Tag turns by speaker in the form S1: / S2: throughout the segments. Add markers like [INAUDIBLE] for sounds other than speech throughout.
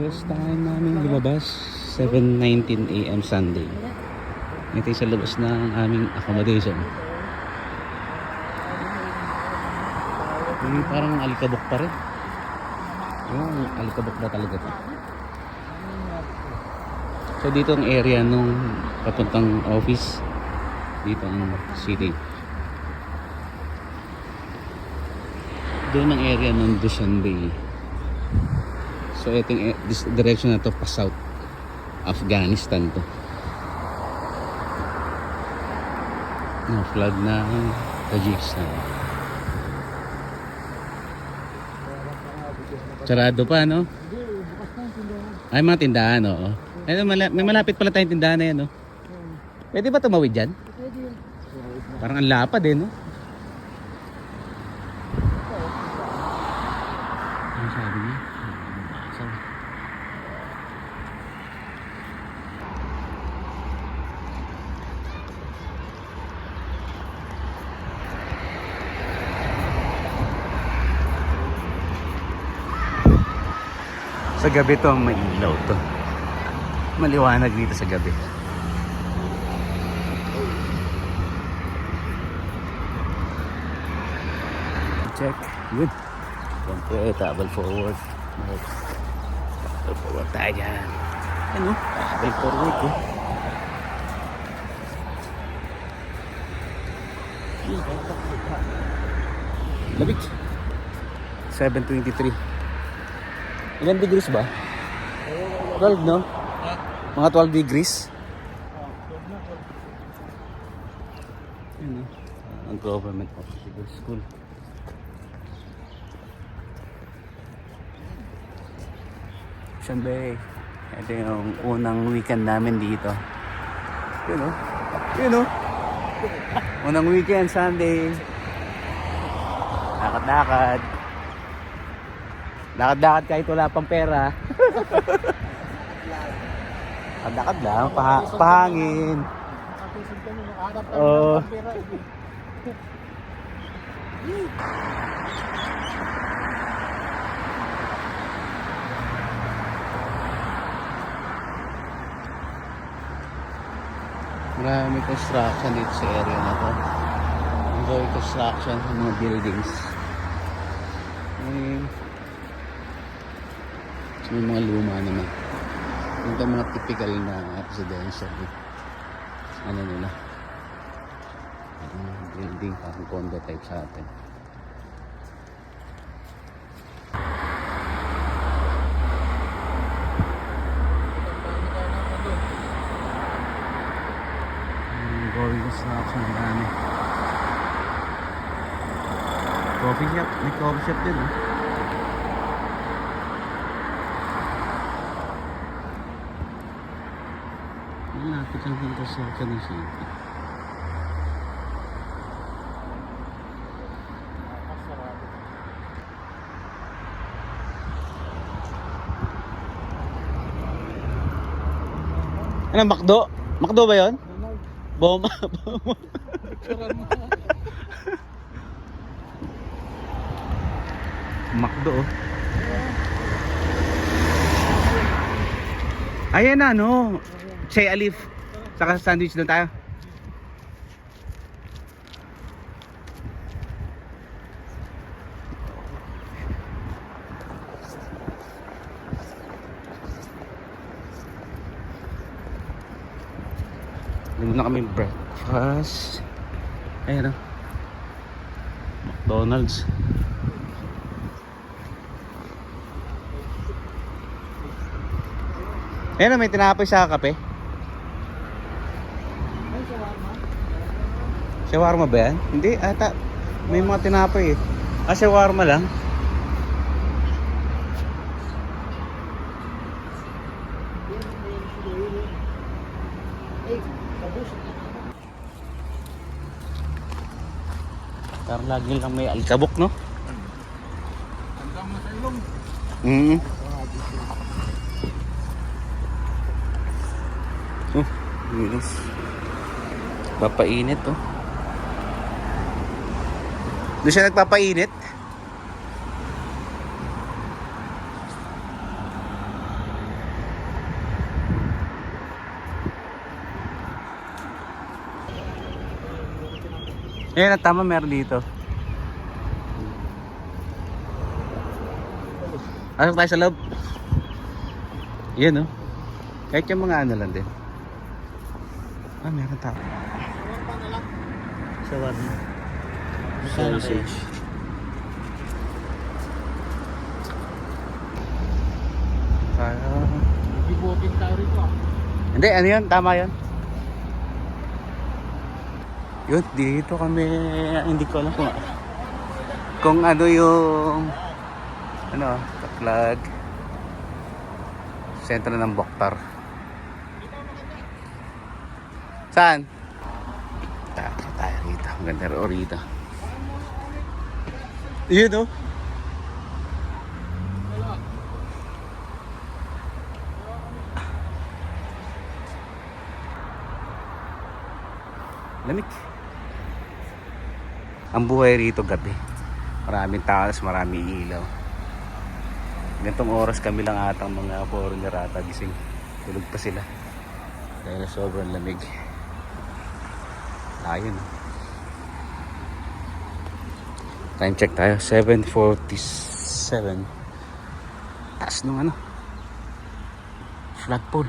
S1: First time namin lumabas, 7.19 a.m. Sunday. Ito sa labas ng aming accommodation. Yung parang alikabok pa rin. Yung alikabok na talaga to. So dito ang area nung papuntang office. Dito ang city. Doon ang area ng Dushanbe. So ito yung eh, this direction na to pa south. Afghanistan to. No, flag na Tajikistan. Sarado pa, no? Ay, mga tindahan, oo. Ay, mala- may malapit pala tayong tindahan na yan, no? Pwede ba tumawid dyan? Parang ang lapad eh, no? Ano sabi niya? Sabi. Sa gabi to, may ilaw to. Maliwanag dito sa gabi. Check. Good. Siyempre, travel forward. Travel forward tayo dyan. Ano? Travel forward ko. Labig. 723. Ilan degrees ba? 12, no? Mga 12 degrees. Yun? Ang government official school. Siyempre, ito yung unang weekend namin dito. Yun, no? Yun, no? Unang weekend, Sunday. Lakad-lakad. Lakad-lakad kahit wala pang pera. [LAUGHS] Lakad-lakad lang, paha pahangin. Oo. Marami construction dito sa area na to. Enjoy construction ng mga buildings. May, may mga luma naman. Ito mga typical na residential. Ano nila? Mga building, parang condo type sa atin. Going ang dami. Coffee shop, may coffee shop din. Eh. Malapit ang punta sa Quezon City. Ano, Makdo? Makdo ba yon? Boma. Boma. Makdo oh. Ayan na no. Chay Alif. Saka sandwich doon tayo. Hindi na kami breakfast. Ayan o. McDonald's. Ayan o, may tinapay sa kape. Shawarma ba yan? Hindi, ata. May mga tinapay eh. Ah, shawarma lang. Parang lagi lang may alikabok, no? Mm. Oh, yes. Papainit, oh. Doon siya nagpapainit. Ayan ang tama meron dito. Pasok tayo sa loob. Yan o. Oh. Kahit yung mga ano lang din. Ah, meron tao.
S2: Sa warna.
S1: Sausage. Kaya...
S2: Ibubukin tayo rito ah.
S1: Hindi, ano yun? Tama yun. Yun, dito kami, hindi ko alam kung, kung ano yung, ano, kaplag, sentro ng Boktar. Saan? Tayo, tayo rito. Ang ganda rito. Yun oh. Lamig. Ang buhay rito gabi. Maraming tao, tapos maraming ilaw. Gantong oras kami lang atang mga foreigner ata gising. Tulog pa sila. Dahil sobrang lamig. Ayun. Time check tayo. 7.47. Taas nung ano. Flagpole.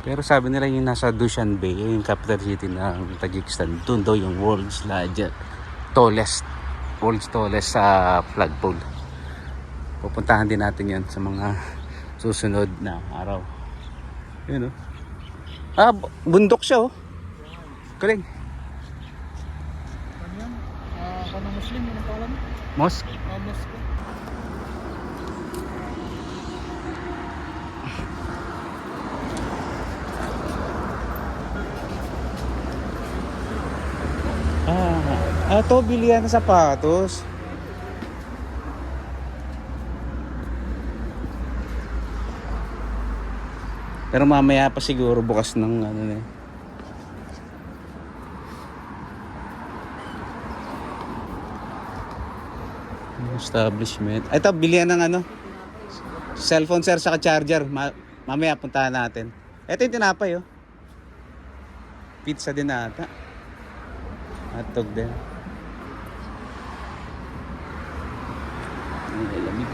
S1: Pero sabi nila yung nasa Dushanbe, yung capital city ng Tajikistan, doon daw yung world's largest, tallest, world's tallest sa flagpole. Pupuntahan din natin yan sa mga susunod na araw. Yun oh. Ah, bu- bundok siya oh. Galing.
S2: Ano yan? Ah, uh, Muslim, yun ang pangalan?
S1: Mosque.
S2: Ah, Mosque.
S1: Ah, ah to bilihan ng sapatos. Pero mamaya pa siguro bukas ng ano na. eh. Establishment. Ito, bilihan ng ano? Cellphone sir sa charger. Ma- mamaya puntahan natin. Ito yung tinapay oh. Pizza din ata. Hotdog din. Ang lamig.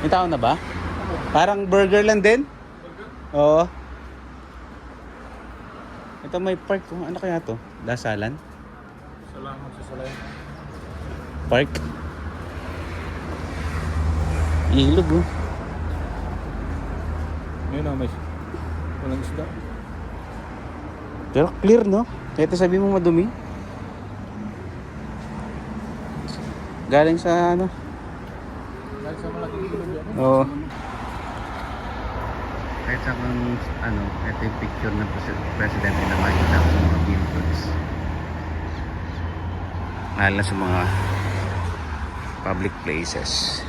S1: May tao na ba? Parang burger lang din? Oo. Ito may park. Ano kaya to? Dasalan?
S2: Salamat sa salay.
S1: Park? Ilog oh.
S2: Ngayon na, may walang isda.
S1: Pero clear no? Kahit sabi mo madumi. Galing sa ano?
S2: Dahil sa malaking ilog yan.
S1: Oo. Kahit sa kung ano, ito yung picture ng pres- presidente na makikita ko sa mga billboards. Na sa mga public places.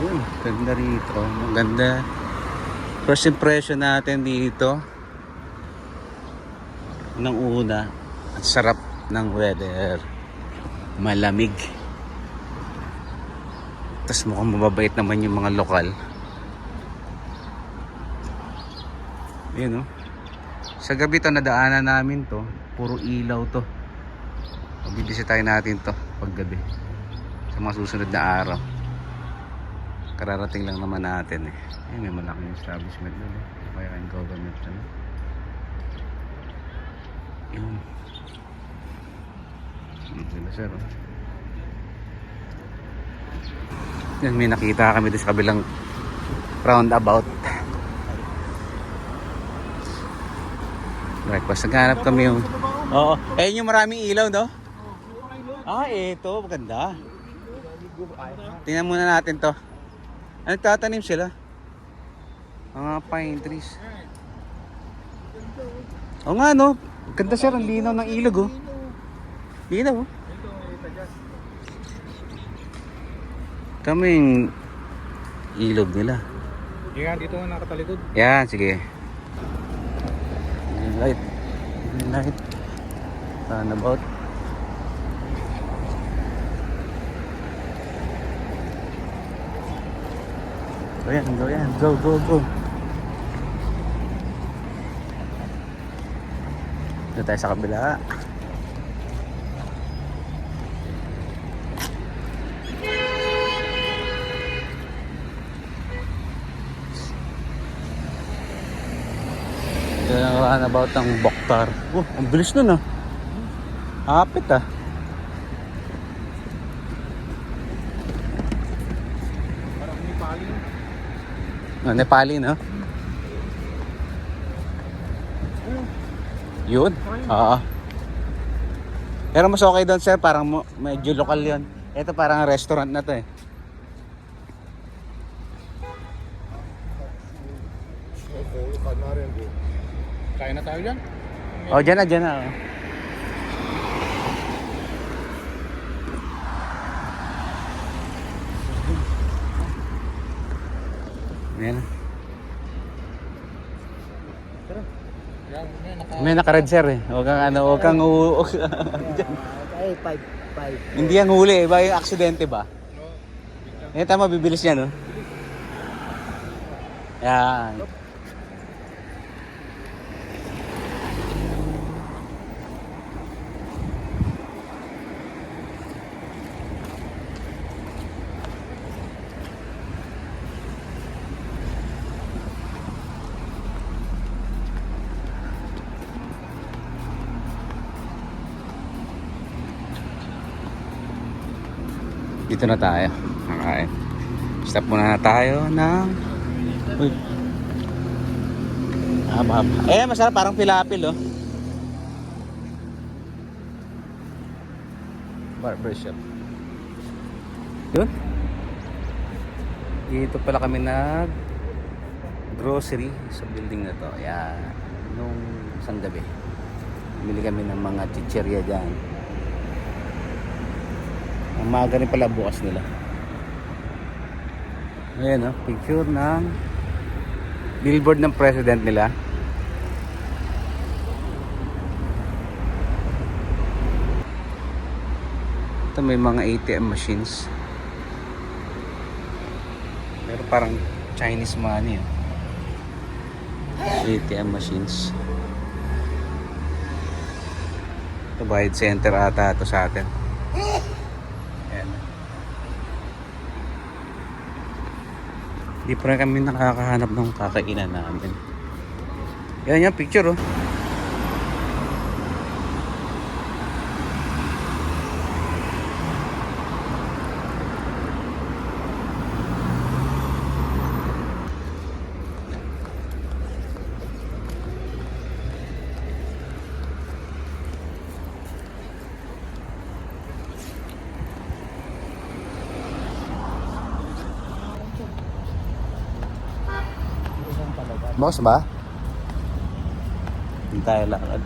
S1: Yun, ganda rito. Maganda. First impression natin dito ng una at sarap ng weather malamig tapos mukhang mababait naman yung mga lokal yun oh sa gabi to nadaanan namin to puro ilaw to bibisitahin natin to pag gabi sa mga susunod na araw kararating lang naman natin eh Ayun, may malaking establishment doon eh kaya ang government ano yun. Yun sila sir. oh. Yan, may nakita kami doon sa kabilang roundabout. Breakfast. Naghanap kami yung... Oo. Eh, yung maraming ilaw, no? Ah, eto. Maganda. Tingnan muna natin to. Ano tatanim sila? Mga pine trees. Oo nga, no? Ganda sir, ang linaw ng ilog, oh. Linaw, oh. Kaming ilog nila.
S2: Nga, dito nga nakatalikod.
S1: Yan, sige light. Light. And about. Go yan go yan. Go go go. Dito tayo sa kabila. Ito yung runabout ng Boktar. Oh, ang bilis nun ah. Hapit ah.
S2: Parang Nepali.
S1: Ah, Nepali, no? Yun? Oo. Pero mas okay doon, sir. Parang medyo lokal yun. Ito parang restaurant na to eh.
S2: Kaya na tayo dyan.
S1: Oh, dyan na, dyan na. oh. Ayan.
S2: Yan, yan.
S1: May naka-red sir eh. Huwag kang ano, huwag kang u...
S3: Ay, 5, 5.
S1: Hindi ang huli eh. Ba yung aksidente ba? Eh, tama, bibilis niya, no? Yan. Dito na tayo. Okay. Stop muna na tayo ng... Uy. Haba, haba. Eh, masarap. Parang pilapil, oh. Barbershop. Yun. Dito pala kami nag grocery sa building na to. Ayan. Nung isang gabi. Bumili kami ng mga chicherya dyan. Ang rin pala bukas nila. Ayan oh, picture ng billboard ng president nila. Ito may mga ATM machines. Pero parang Chinese money. ah. ATM machines. Ito bayad center ata ito sa atin. Ayan. Hindi pa rin kami nakakahanap ng kakainan namin. Yan yung picture oh. Boss ba? Hindi tayo lakad.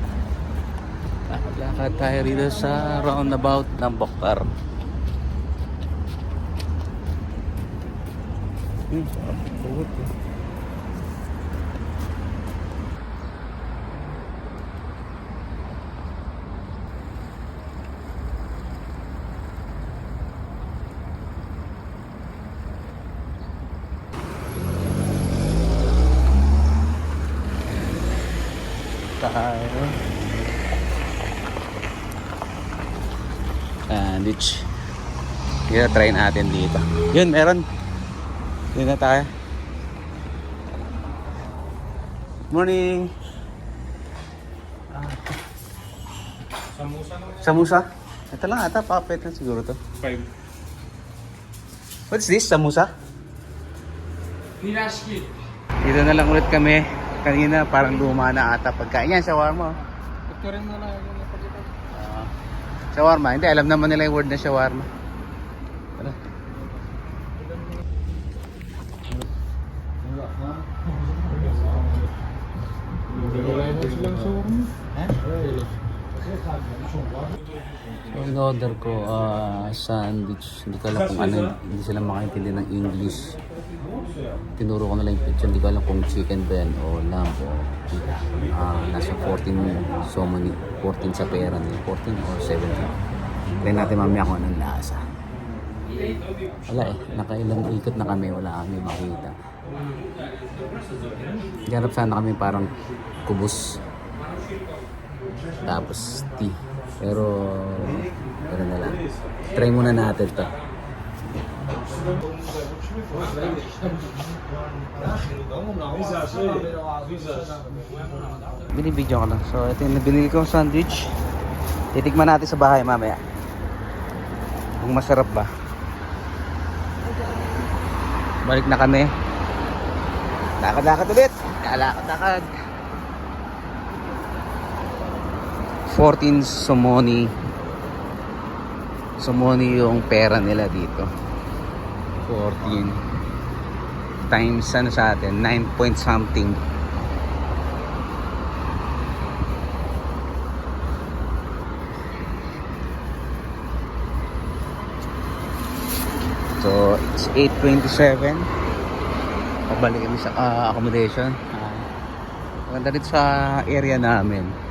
S1: Lakad tayo rito sa roundabout ng Bokar. Hmm, sarap. Sugot eh. tayo. Sandwich. Kaya try natin dito. Yun, meron. Yun na tayo. Morning.
S2: Samusa naman.
S1: Samusa? Ito lang ata, papet na siguro to.
S2: Five.
S1: What's this? Samusa?
S2: Nilashki.
S1: Dito na lang ulit kami. Kanina parang luma na ata pagkain. Yan, shawarma. oh.
S2: Picture mo na yung napagkita.
S1: Ah, shawarma. Hindi, alam naman nila yung word na shawarma. Tara.
S2: Wala na silang shawarma.
S1: So, in-order ko ah, sandwich. Hindi ko alam kung ano, hindi sila makaintindi ng English. Tinuro ko na lang yung picture. Hindi ko alam kung chicken ba yan o lamb o ah, nasa 14 so many, 14 sa pera nila. 14 or 17. Try natin mamaya kung anong lasa. Wala eh, nakailang ikot na kami, wala kami makita. Ganap sana kami parang kubos. Tapos tea. Pero, pero na lang. Try muna natin to. Binibidyo ko lang. So, ito yung binili kong sandwich. Titikman natin sa bahay mamaya. Kung masarap ba. Balik na kami. Lakad-lakad ulit. Lakad-lakad. 14 Somoni. Somoni yung pera nila dito. 14 times ano sa atin 9 point something So, it's 8.27. Pabalik kami sa ah, accommodation. Ah, maganda sa area namin.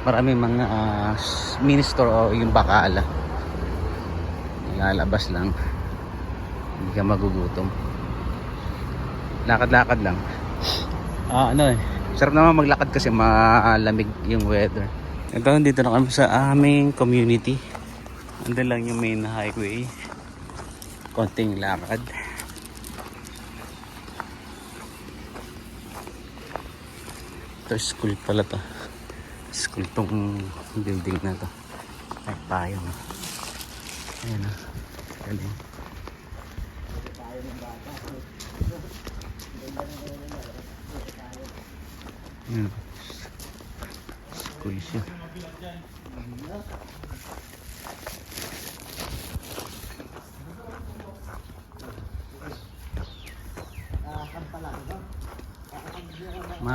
S1: Marami mga ah, s- mini store o yung bakala. Lalabas lang. Hindi ka magugutom. Lakad-lakad lang. Ah, ano eh. Sarap naman maglakad kasi malamig yung weather. Ito, dito na kami sa aming community. Andun lang yung main highway konting lakad ito school pala to school tong building na to. Ay payong ayun o galing. Ayun. school siya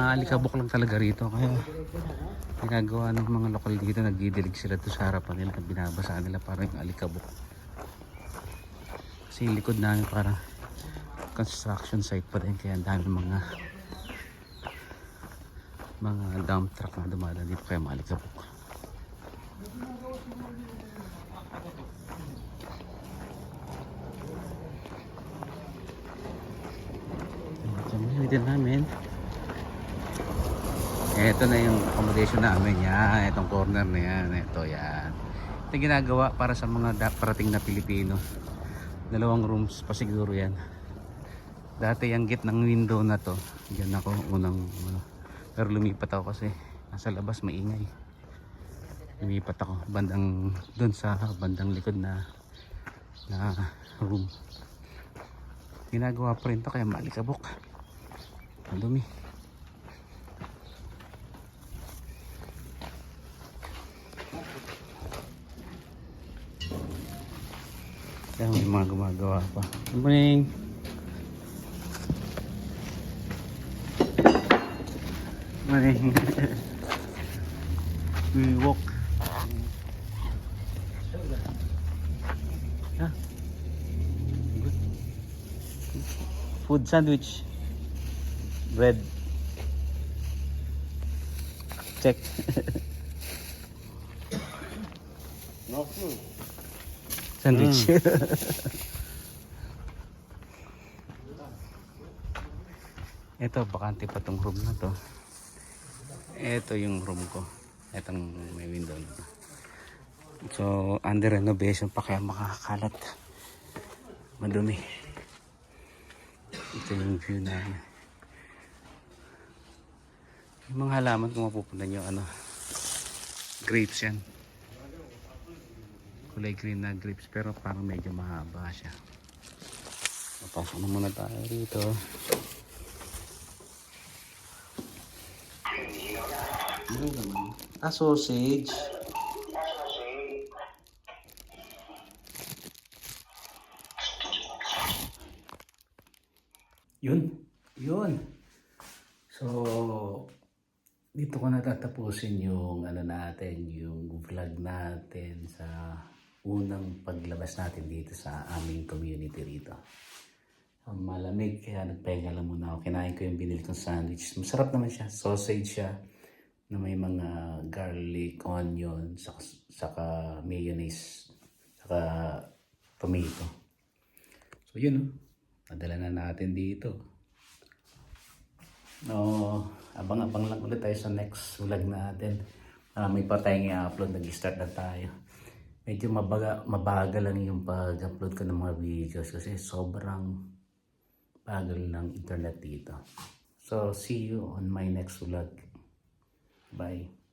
S1: maalikabok lang talaga rito. Kaya ginagawa ng mga lokal dito nagdidilig sila to sa harapan nila binabasa nila parang yung alikabok. Kasi likod namin parang construction site pa rin kaya dami mga mga dump truck na dumadaan dito kaya maalikabok. Ito namin ito na yung accommodation namin yan. Itong corner na yan. Ito yan. Ito yung ginagawa para sa mga parating na Pilipino. Dalawang rooms pa siguro yan. Dati yung gate ng window na to. Diyan ako unang ano. Pero lumipat ako kasi nasa labas maingay. Lumipat ako bandang doon sa bandang likod na na room. Ginagawa pa rin to kaya malikabok. Ang dumi. Kaya may mga gumagawa pa. Good morning! Morning! [LAUGHS] we walk. Good. Food sandwich. Bread. Check. [LAUGHS]
S2: No food.
S1: Sandwich. [LAUGHS] Ito, bakante pa tong room na to. Ito yung room ko. Itong may window na. So, under renovation pa kaya makakalat. Madumi. Ito yung view na yung mga halaman kung mapupunta nyo ano grapes yan kulay green na grapes pero parang medyo mahaba siya. Papasok na muna tayo rito. Ano ah sausage. Yun. Yun. So dito ko natatapusin yung ano natin, yung vlog natin sa unang paglabas natin dito sa aming community rito. Ang malamig kaya nagpahinga lang muna ako. Kinain ko yung binili kong sandwich. Masarap naman siya. Sausage siya na may mga garlic, onion, saka, saka mayonnaise, saka tomato. So yun, oh. Nadala na natin dito. No, abang-abang lang ulit tayo sa next vlog natin. Marami pa tayong i-upload. Nag-start na tayo. Medyo mabaga, mabagal lang yung pag-upload ko ng mga videos kasi sobrang bagal ng internet dito. So, see you on my next vlog. Bye.